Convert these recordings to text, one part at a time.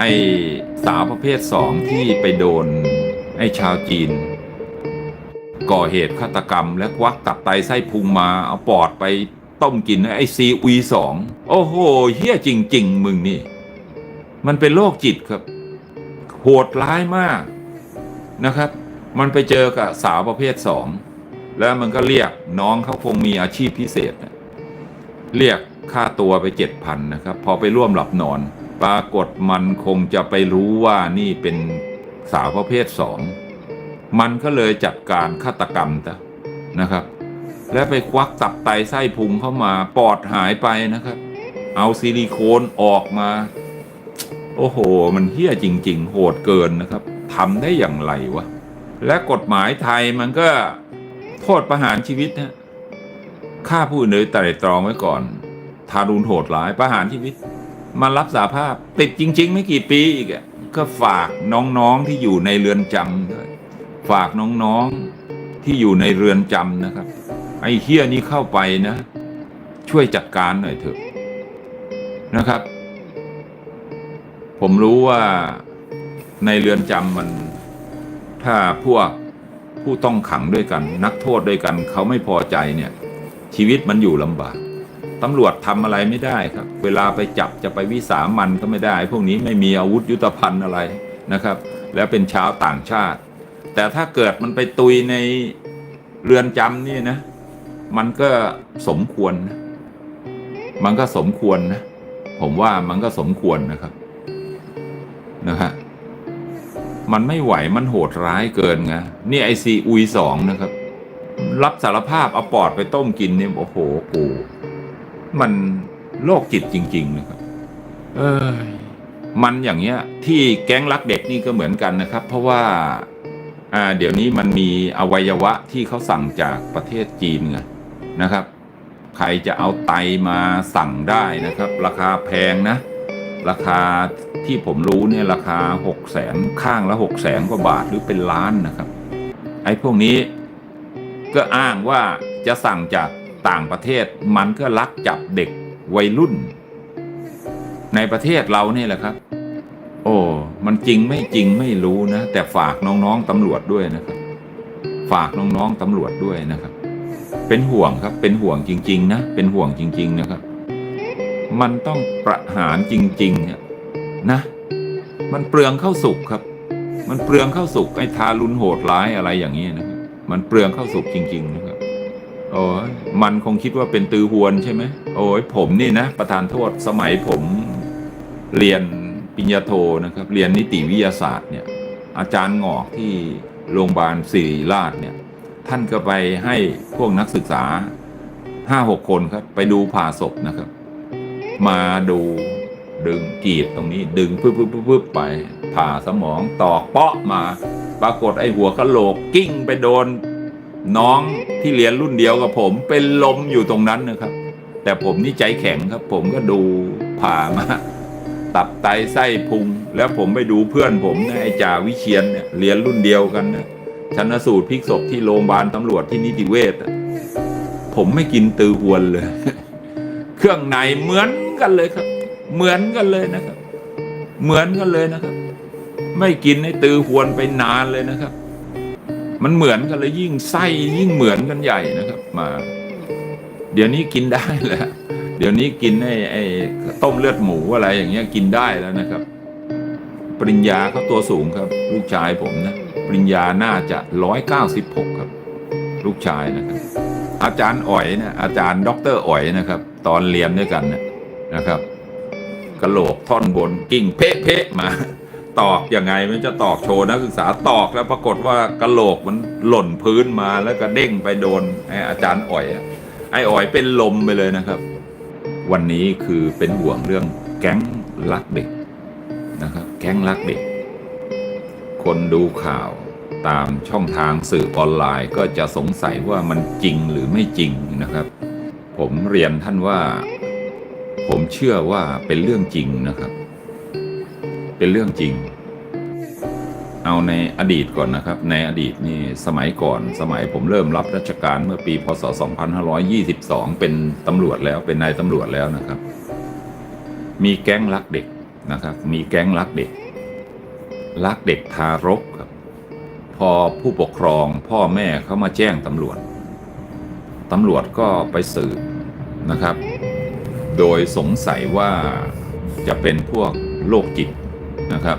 ไอ้สาวประเภทสองที่ไปโดน ไอ้ชาวจีน ก่อเหตุฆาตกรรม และควักตับไตไส้พุงมาเอาปอดไปต้มกินไอ้ซีอุยสองโอ้โหเฮี้ยจริง ๆ มึงนี่ มันเป็นโรคจิตครับ โหดร้ายมากนะครับ มันไปเจอกับสาวประเภทสองแล้วมันก็เรียกน้องเขาคงมีอาชีพพิเศษ เรียกค่าตัวไปเจ็ดพันนะครับ พอไปร่วมหลับนอน ปรากฏมันคงจะไปรู้ว่านี่เป็นสาวประเภทสองมันก็เลยจัดการฆาตกรรมซะนะครับ และไปควักตับไตไส้พุงเข้ามาปอดหายไปนะครับ เอาซิลิโคนออกมา โอ้โห มันเฮี้ยจริง ๆ โหดเกินนะครับทำได้อย่างไรวะ และกฎหมายไทยมันก็โทษประหารชีวิตนะฆ่าผู้อื่นโดยไตร่ตรองไว้ก่อน ทารุณโหดร้ายประหารชีวิต มารับสาภาพ ติดจริง ๆ ไม่กี่ปีอีกอะก็ฝากน้องๆที่อยู่ในเรือนจำด้วยฝากน้องๆที่อยู่ในเรือนจำนะครับ ไอ้เฮี้ยนี้เข้าไปนะ ช่วยจัดการหน่อยเถอะนะครับ ผมรู้ว่าในเรือนจำมัน ถ้าพวกผู้ต้องขังด้วยกัน นักโทษด้วยกัน เขาไม่พอใจเนี่ย ชีวิตมันอยู่ลำบาก ตำรวจทำอะไรไม่ได้ครับ เวลาไปจับจะไปวิสามันก็ไม่ได้ พวกนี้ไม่มีอาวุธยุทธภัณฑ์อะไรนะครับ แล้วเป็นชาวต่างชาติ แต่ถ้าเกิดมันไปตุยในเรือนจำนี่นะ มันก็สมควรนะมันก็สมควรนะ ผมว่ามันก็สมควรนะครับนะฮะมันไม่ไหวมันโหดร้ายเกินไงนี่ไอซีอุยสองนะครับ รับสารภาพเอาปอดไปต้มกินเนี่ยโอ้โหกู มันโรคจิตจริง ๆ นะครับ เอยมันอย่างเงี้ย ที่แก๊งรักเด็กนี่ก็เหมือนกันนะครับ เพราะว่า อ่า เดี๋ยวนี้มันมีอวัยวะที่เขาสั่งจากประเทศจีนไงนะครับ ใครจะเอาไตมาสั่งได้นะครับ ราคาแพงนะ ราคาที่ผมรู้เนี่ยราคาหกแสนข้างละหกแสนกว่าบาทหรือเป็นล้านนะครับ ไอ้พวกนี้ก็อ้างว่าจะสั่งจาก ต่างประเทศมันก็ลักจับเด็กวัยรุ่น ในประเทศเราเนี่ยแหละครับ โอ้ มันจริงไม่จริงไม่รู้นะ แต่ฝากน้องๆตำรวจด้วยนะครับ ฝากน้องๆตำรวจด้วยนะครับ เป็นห่วงครับ เป็นห่วงจริง ๆ นะ เป็นห่วงจริง ๆ นะครับ มันต้องประหารจริงๆนะ มันเปลืองเข้าสุกครับ มันเปลืองเข้าสุกไอ้ทารุณโหดร้ายอะไรอย่างนี้นะ มันเปลืองเข้าสุกจริง ๆ นะครับ โอ้ยมันคงคิดว่าเป็นตือหวนใช่ไหมโอ้ยผมนี่นะ ประธานโทษสมัยผมเรียนปริญญาโทนะครับ เรียนนิติวิทยาศาสตร์เนี่ย อาจารย์หงอกที่โรงพยาบาลศิริราชเนี่ย ท่านก็ไปให้พวกนักศึกษาห้าหกคนครับ ไปดูผ่าศพนะครับ มาดูดึงกรีดตรงนี้ ดึงปึ๊บปึ๊บปึ๊บปึ๊บไปผ่าสมองตอกเปาะมา ปรากฏไอ้หัวกะโหลกกิ้งไปโดน น้องที่เรียนรุ่นเดียวกับผมเป็นลมอยู่ตรงนั้นนะครับ แต่ผมนี่ใจแข็งครับ ผมก็ดูผ่ามาตับไตไส้พุง แล้วผมไปดูเพื่อนผมนะไอ้จ่าวิเชียนเนี่ยเรียนรุ่นเดียวกันนะชันสูตรพลิกศพที่โรงพยาบาลตำรวจที่นิติเวชผมไม่กินตือหวนเลย เครื่องในเหมือนกันเลยครับ เหมือนกันเลยนะครับ เหมือนกันเลยนะครับ ไม่กินให้ตือหวนไปนานเลยนะครับ มันเหมือนกันเลยยิ่งไส้ยิ่งเหมือนกันใหญ่นะครับ มา เดี๋ยวนี้กินได้แล้วเดี๋ยวนี้กินไอ้ไอ้ต้มเลือดหมูอะไรอย่างเงี้ยกินได้แล้วนะครับ ปริญญาเขาตัวสูงครับ ลูกชายผมนะปริญญาน่าจะร้อยเก้าสิบหกครับ ลูกชายนะครับ อาจารย์อ๋อยนะอาจารย์ด็อกเตอร์อ๋อยนะครับ ตอนเรียนด้วยกันนะนะครับกระโหลกท่อนบนกิ้งเพะเพะมา ตอกยังไงมันจะตอกโชว์นักศึกษาตอกแล้วปรากฏว่ากระโหลกมันหล่นพื้นมาแล้วก็เด้งไปโดนไอ้อาจารย์อ๋อยไอ้อ๋อยเป็นลมไปเลยนะครับ วันนี้คือเป็นห่วงเรื่องแก๊งลักเด็กนะครับ แก๊งลักเด็ก คนดูข่าวตามช่องทางสื่อออนไลน์ก็จะสงสัยว่ามันจริงหรือไม่จริงนะครับ ผมเรียนท่านว่า ผมเชื่อว่าเป็นเรื่องจริงนะครับ เป็นเรื่องจริง เอาในอดีตก่อนนะครับ ในอดีตนี่สมัยก่อนสมัยผมเริ่มรับราชการเมื่อปีพศ 2522 เป็นตำรวจแล้วเป็นนายตำรวจแล้วนะครับ มีแก๊งลักเด็กนะครับ มีแก๊งลักเด็กลักเด็กทารกครับ พอผู้ปกครองพ่อแม่เขามาแจ้งตำรวจตำรวจก็ไปสืบนะครับ โดยสงสัยว่าจะเป็นพวกโรคจิต นะครับ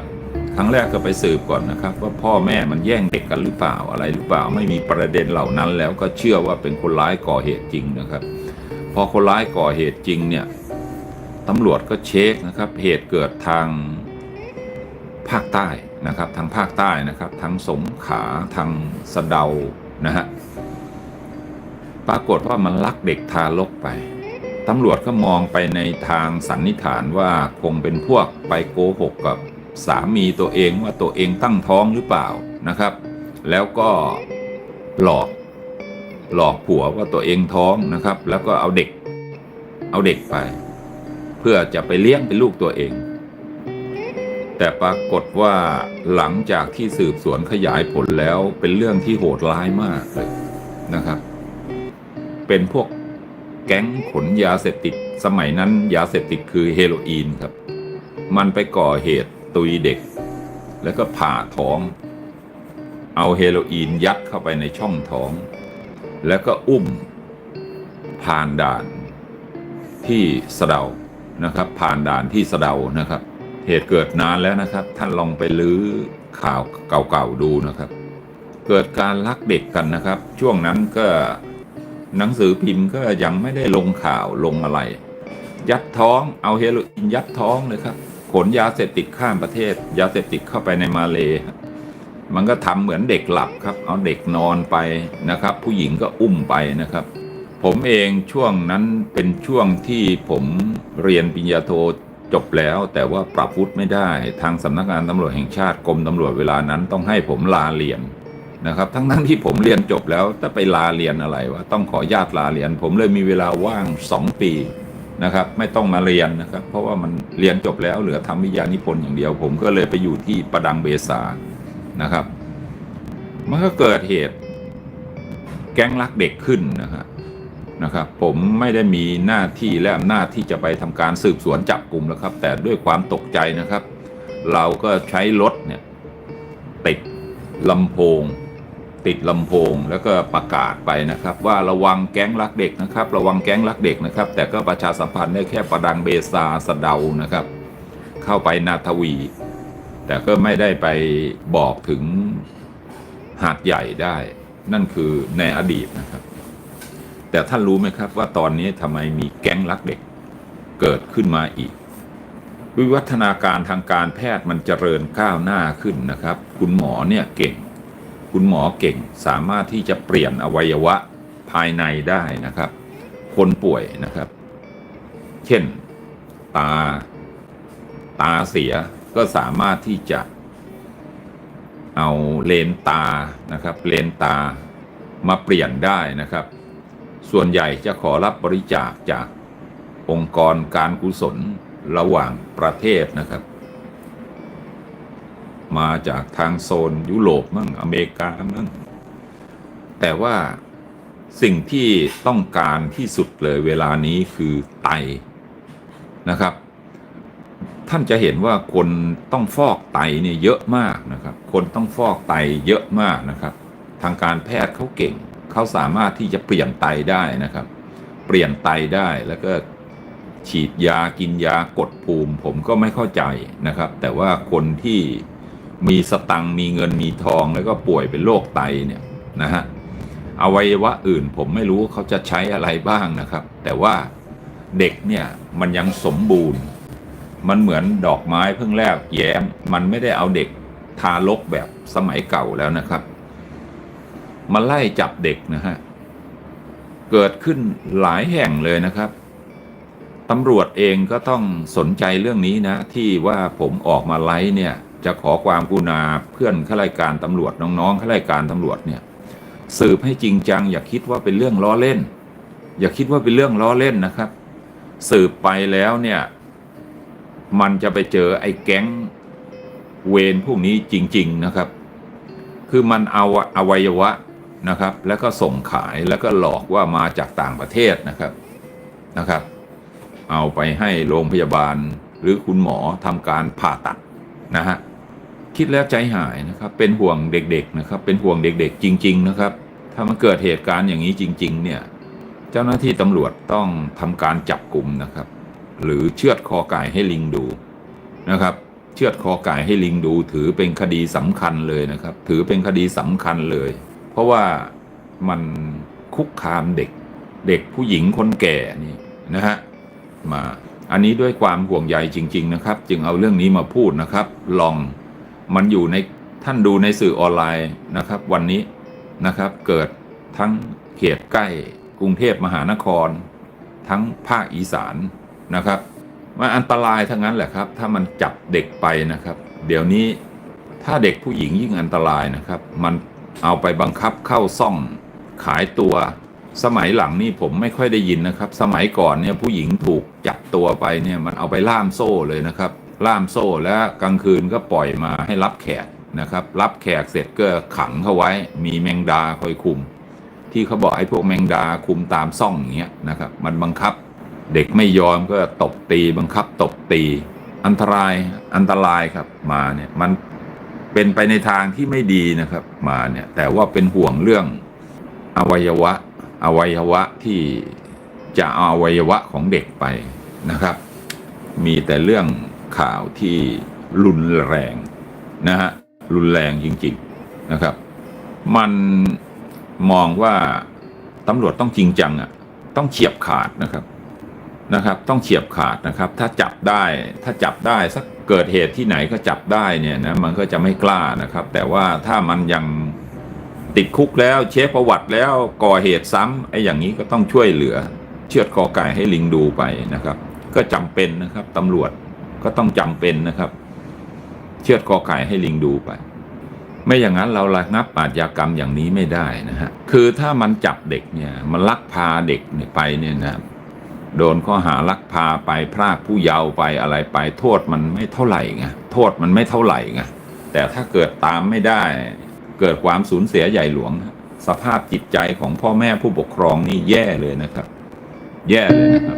ครั้งแรกก็ไปสืบก่อนนะครับ ว่าพ่อแม่มันแย่งเด็กกันหรือเปล่าอะไรหรือเปล่าไม่มีประเด็นเหล่านั้นแล้วก็เชื่อว่าเป็นคนร้ายก่อเหตุจริงนะครับ พอคนร้ายก่อเหตุจริงเนี่ยตำรวจก็เช็คนะครับเหตุเกิดทางภาคใต้นะครับทางภาคใต้นะครับทางสงขาทางสะเดานะฮะปรากฏว่ามันลักเด็กทารกไปตำรวจก็มองไปในทางสันนิษฐานว่าคงเป็นพวกไปโกหกกับ สามีตัวเองว่าตัวเองตั้งท้องหรือเปล่านะครับ แล้วก็หลอกหลอกผัวว่าตัวเองท้องนะครับ แล้วก็เอาเด็ก เอาเด็กไป เพื่อจะไปเลี้ยงเป็นลูกตัวเอง แต่ปรากฏว่าหลังจากที่สืบสวนขยายผลแล้วเป็นเรื่องที่โหดร้ายมากเลยนะครับ เป็นพวกแก๊งขนยาเสพติด สมัยนั้นยาเสพติดคือเฮโรอีนครับ มันไปก่อเหตุ ตุยเด็ก แล้วก็ผ่าท้อง เอาเฮโรอีนยัดเข้าไปในช่องท้อง แล้วก็อุ้มผ่านด่านที่สะเดานะครับ ผ่านด่านที่สะเดานะครับ เหตุเกิดนานแล้วนะครับ ท่านลองไปลื้อข่าวเก่าๆดูนะครับ เกิดการลักเด็กกันนะครับ ช่วงนั้นก็หนังสือพิมพ์ก็ยังไม่ได้ลงข่าวลงอะไร ยัดท้องเอาเฮโรอีนยัดท้องเลยครับ ขนยาเสพติดข้ามประเทศ ยาเสพติดเข้าไปในมาเลครับมันก็ทำเหมือนเด็กหลับครับ เอาเด็กนอนไปนะครับ ผู้หญิงก็อุ้มไปนะครับ ผมเองช่วงนั้นเป็นช่วงที่ผมเรียนปริญญาโทจบแล้ว แต่ว่าปรับวุฒิไม่ได้ทางสำนักงานตำรวจแห่งชาติกรมตำรวจเวลานั้นต้องให้ผมลาเรียนนะครับ ทั้งนั้นที่ผมเรียนจบแล้วจะไปลาเรียนอะไรวะต้องขอญาตลาเรียน ผมเลยมีเวลาว่างสองปีนะครับ ไม่ต้องมาเรียนนะครับ เพราะว่ามัน เรียนจบแล้วเหลือทำวิทยานิพนธ์อย่างเดียว ผมก็เลยไปอยู่ที่ประดังเบซานะครับ มันก็เกิดเหตุ แก๊งลักเด็กขึ้นนะครับนะครับ ผมไม่ได้มีหน้าที่และอำนาจที่จะไปทำการสืบสวนจับกลุ่มแล้วครับ แต่ด้วยความตกใจนะครับ เราก็ใช้รถเนี่ยติดลำโพง ติดลำโพงแล้วก็ประกาศไปนะครับ ว่าระวังแก๊งลักเด็กนะครับ ระวังแก๊งลักเด็กนะครับ แต่ก็ประชาสัมพันธ์ได้แค่ประดังเบซาสะเดานะครับ เข้าไปนาทวี แต่ก็ไม่ได้ไปบอกถึงหาดใหญ่ได้ นั่นคือในอดีตนะครับ แต่ท่านรู้ไหมครับว่าตอนนี้ทำไมมีแก๊งลักเด็กเกิดขึ้นมาอีก วิวัฒนาการทางการแพทย์มันเจริญก้าวหน้าขึ้นนะครับ คุณหมอเนี่ยเก่ง คุณหมอเก่งสามารถที่จะเปลี่ยนอวัยวะภายในได้นะครับ คนป่วยนะครับ เช่น ตา ตาเสียก็สามารถที่จะ เอาเลนตานะครับ เลนตามาเปลี่ยนได้นะครับ ส่วนใหญ่จะขอรับบริจาคจากองค์กรการกุศลระหว่างประเทศนะครับ มาจากทางโซนยุโรปมั่งอเมริกามั่งแต่ว่าสิ่งที่ต้องการที่สุดเลยเวลานี้คือไตนะครับ ท่านจะเห็นว่าคนต้องฟอกไตเนี่ยเยอะมากนะครับ คนต้องฟอกไตเยอะมากนะครับ ทางการแพทย์เขาเก่งเขาสามารถที่จะเปลี่ยนไตได้นะครับ เปลี่ยนไตได้แล้วก็ฉีดยากินยากดภูมิ ผมก็ไม่เข้าใจนะครับ แต่ว่าคนที่ มีสตังค์มีเงินมีทองแล้วก็ป่วยเป็นโรคไตเนี่ยนะฮะอวัยวะอื่นผมไม่รู้เขาจะใช้อะไรบ้างนะครับ แต่ว่าเด็กเนี่ยมันยังสมบูรณ์ มันเหมือนดอกไม้เพิ่งแรกแย้ม มันไม่ได้เอาเด็กทารกแบบสมัยเก่าแล้วนะครับ มาไล่จับเด็กนะฮะ เกิดขึ้นหลายแห่งเลยนะครับตำรวจเองก็ต้องสนใจเรื่องนี้นะ ที่ว่าผมออกมาไลฟ์เนี่ย จะขอความกรุณาเพื่อนข้าราชการตำรวจน้องๆข้าราชการตำรวจเนี่ยสืบให้จริงจัง อย่าคิดว่าเป็นเรื่องล้อเล่น อย่าคิดว่าเป็นเรื่องล้อเล่นนะครับ สืบไปแล้วเนี่ยมันจะไปเจอไอ้แก๊งเวรพวกนี้จริง ๆนะครับ คือมันเอาอวัยวะนะครับ แล้วก็ส่งขายแล้วก็หลอกว่ามาจากต่างประเทศนะครับนะครับ เอาไปให้โรงพยาบาลหรือคุณหมอทำการผ่าตัดนะฮะ คิดแล้วใจหายนะครับ เป็นห่วงเด็กๆนะครับ เป็นห่วงเด็กๆ จริง ๆ นะครับ ถ้ามันเกิดเหตุการณ์อย่างนี้จริง ๆ เนี่ย เจ้าหน้าที่ตำรวจต้องทำการจับกลุ่มนะครับ หรือเชือดคอไก่ให้ลิงดูนะครับ เชือดคอไก่ให้ลิงดู ถือเป็นคดีสำคัญเลยนะครับ ถือเป็นคดีสำคัญเลย เพราะว่ามันคุกคามเด็ก เด็กผู้หญิงคนแก่นี่นะฮะมาอันนี้ด้วยความห่วงใยจริง ๆ นะครับ จึงเอาเรื่องนี้มาพูดนะครับ ลอง มันอยู่ในท่านดูในสื่อออนไลน์นะครับ วันนี้นะครับเกิดทั้งเขตใกล้กรุงเทพมหานคร ทั้งภาคอีสานนะครับมันอันตรายทั้งนั้นแหละครับ ถ้ามันจับเด็กไปนะครับ เดี๋ยวนี้ถ้าเด็กผู้หญิงยิ่งอันตรายนะครับ มันเอาไปบังคับเข้าซ่องขายตัวสมัยหลังนี่ผมไม่ค่อยได้ยินนะครับ สมัยก่อนเนี่ยผู้หญิงถูกจับตัวไปเนี่ยมันเอาไปล่ามโซ่เลยนะครับ ล่ามโซ่แล้วกลางคืนก็ปล่อยมาให้รับแขกนะครับ รับแขกเสร็จก็ขังเขาไว้มีแมงดาคอยคุม ที่เขาบอกไอ้พวกแมงดาคุมตามซ่องอย่างเงี้ยนะครับมันบังคับ เด็กไม่ยอมก็ตบตีบังคับตบตี อันตรายอันตรายครับมาเนี่ยมันเป็นไปในทางที่ไม่ดีนะครับมาเนี่ยแต่ว่าเป็นห่วงเรื่องอวัยวะอวัยวะที่จะเอาอวัยวะของเด็กไปนะครับ มีแต่เรื่อง ข่าวที่รุนแรงนะฮะรุนแรงจริงๆนะครับ มันมองว่าตำรวจต้องจริงจังอะต้องเฉียบขาดนะครับนะครับ ต้องเฉียบขาดนะครับ ถ้าจับได้ถ้าจับได้สักเกิดเหตุที่ไหนก็จับได้เนี่ยนะมันก็จะไม่กล้านะครับ แต่ว่าถ้ามันยังติดคุกแล้วเช็คประวัติแล้วก่อเหตุซ้ำไอ้อย่างนี้ก็ต้องช่วยเหลือ เชือดคอไก่ให้ลิงดูไปนะครับ ก็จำเป็นนะครับตำรวจ ก็ต้องจำเป็นนะครับ เชือดคอไก่ให้ลิงดูไป ไม่อย่างนั้นเราระงับอาชญากรรมอย่างนี้ไม่ได้นะฮะคือถ้ามันจับเด็กเนี่ยมันลักพาเด็กไปเนี่ยนะโดนข้อหาลักพาไปพรากผู้เยาว์ไปอะไรไป โทษมันไม่เท่าไหร่ไงโทษมันไม่เท่าไหร่ไงแต่ถ้าเกิดตามไม่ได้ เกิดความสูญเสียใหญ่หลวง สภาพจิตใจของพ่อแม่ผู้ปกครองนี่แย่เลยนะครับ แย่เลยนะครับ